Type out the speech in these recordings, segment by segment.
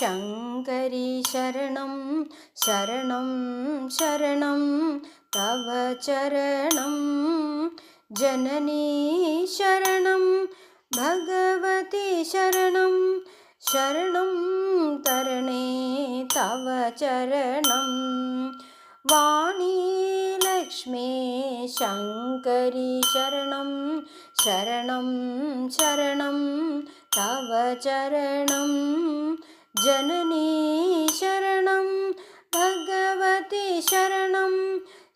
ശങ്കരി ശരണം ശരണം ശരണം തവ ചരണം. ജനനീ ശരണം ഭഗവതി ശരണം ശരണം തരണേ തവ ചരണം. വാണീ ലക്ഷ്മേ ശങ്കരി ശരണം ശരണം ശരണം തവ ചരണം. ജനനീ ശരണം ഭഗവതി ശരണം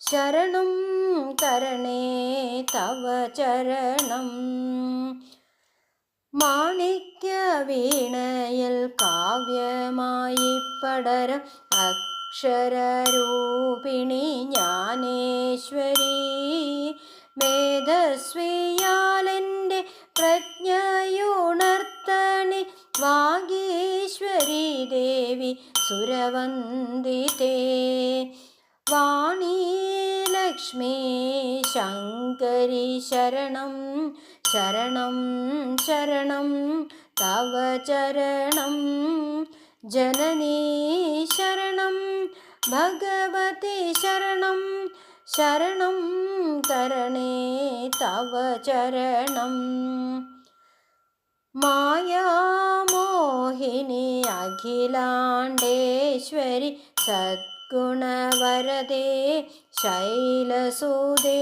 ശരണം തരണേ തവ ചരണം മാണിക്യ വീണയിൽ കാവ്യമായി പടരം അക്ഷരരൂപിണി ജ്ഞാനേശ്വരി മേധസ്വിയാലെന്റെ പ്രജ്ഞയുണർത്തണി വാഗീശ്വരി ദേവി സുരവന്ദിതേ. വാണി ലക്ഷ്മീ ശങ്കരി ശരണം ശരണം ശരണം തവ ചരണം. ജനനീ ശരണം ഭഗവതി ശരണം ശരണം തരണേ തവ ചരണം. മായാമോഹിനി അഖിലാണ്ടേശ്വരി സദ്ഗുണവരദേ ശൈലസുദേ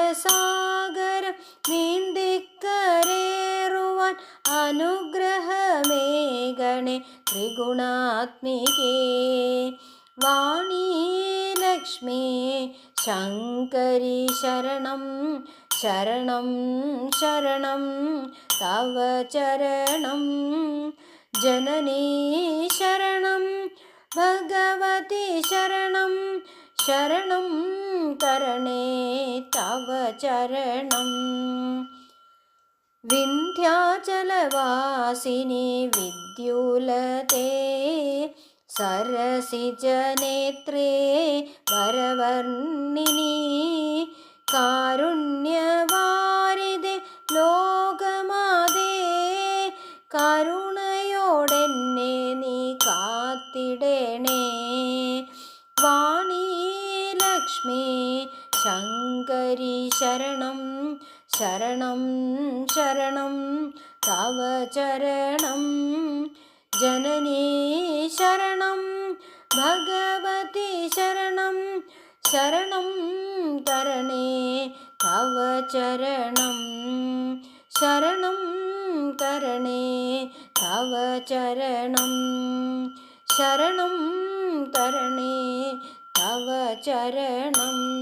സംസാരസാഗരം നീന്തിക്കരേറുവാൻ അനുഗ്രഹമേകണേ ത്രിഗുണാത്മികേ വാണീ ലക്ഷ്മി ശങ്കരി ശരണം ശരണം ശരണം തവ ചരണം. ജനനീ ശരണം ഭഗവതി ശരണം. ശരണം കരണേ തവ ചരണം. വിന്ധ്യാചലവാസിനി വിദ്യുലതേ സരസിജനേത്രേ വരവർണിനി കാരുണ്യവാരിതെ കരുണയോടെന്നെ നീ കാത്തിടണേ. വാണി ലക്ഷ്മി ശങ്കരി ശരണം ശരണം ശരണം തവ ചരണം ജനനീ ശരണം ഭഗവതി ശരണം ശരണം തരണേ തവ ചരണം ശരണം തരണേ തവ ചരണം. ശരണം തരണേ തവ ചരണം.